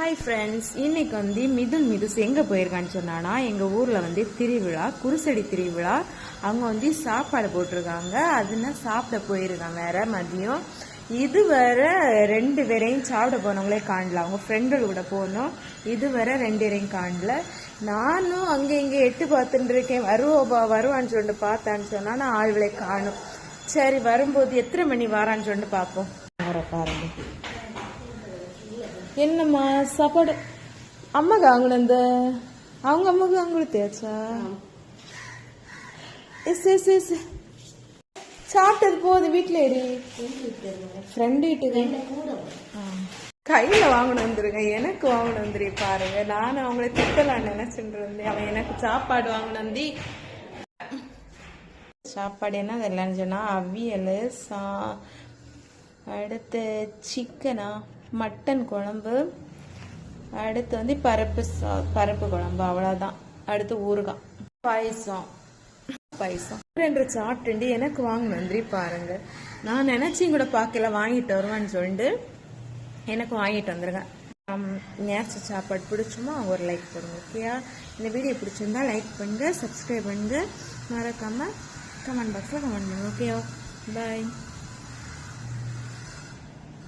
Hi friends இன்னைக்கு வந்து மிதுன் மிதுஸ் எங்கே போயிருக்கான்னு சொன்னான்னா எங்கள் ஊரில் வந்து திருவிழா குருசடி திருவிழா. அவங்க வந்து சாப்பாடு போட்டிருக்காங்க. அதுனா சாப்பிட போயிருக்காங்க. வேற மதியம். இதுவரை ரெண்டு பேரையும் சாப்பிட போனவங்களே காணல. அவங்க ஃப்ரெண்டுகள் கூட போனோம். இதுவரை ரெண்டு பேரையும் காணல. நானும் அங்கே இங்கே எட்டு பார்த்துட்டு இருக்கேன். வருவோபா வருவான்னு சொல்லிட்டு பார்த்தான்னு சொன்னால் நான் ஆள்களை காணும். சரி வரும்போது எத்தனை மணி வரான்னு சொல்லிட்டு பார்ப்போம். வர பாருங்க. என்னம்மா சாப்பாடு? அம்மாக்கு வாங்கின இந்த அவங்க அம்மாக்கு வாங்கிடுத்தியாச்சா எஸ் எஸ் எஸ். சாப்பிட்டது போகுது வீட்டில் ஏறி ஃப்ரெண்டு வீட்டுக்கு. கையில வாங்கணும் வந்துருங்க. எனக்கு வாங்கணும் வந்துரு பாருங்க. நானும் அவங்கள திட்டலாம்னு நினைச்சுட்டு இருந்தேன். அவன் எனக்கு சாப்பாடு வாங்கணும் வந்து சாப்பாடு என்ன அதெல்லாம் சொன்னா அவியல் சா அடுத்து சிக்கனா மட்டன் குழம்பு அடுத்து வந்து பருப்பு சா- பருப்பு குழம்பு அவ்வளோதான் அடுத்து ஊறுகாய். பாயசம். பாயசம். ரெண்டு சாப்பிட்டு எனக்கு வாங்க வந்துரி பாருங்க. நான் நினைச்சும் கூட பார்க்கல வாங்கிட்டு வருவேன்னு சொல்லிட்டு எனக்கு வாங்கிட்டு வந்துருங்க. நேர்ச்சி சாப்பாடு பிடிச்சுமா ஒரு லைக் பண்ணுங்க ஓகேயா இந்த வீடியோ பிடிச்சிருந்தா லைக் பண்ணுங்கள் சப்ஸ்கிரைப் பண்ணுங்க. மறக்காமல் கமெண்ட் பாக்ஸில் கமெண்ட் பண்ணுங்கள் ஓகேயா பாய்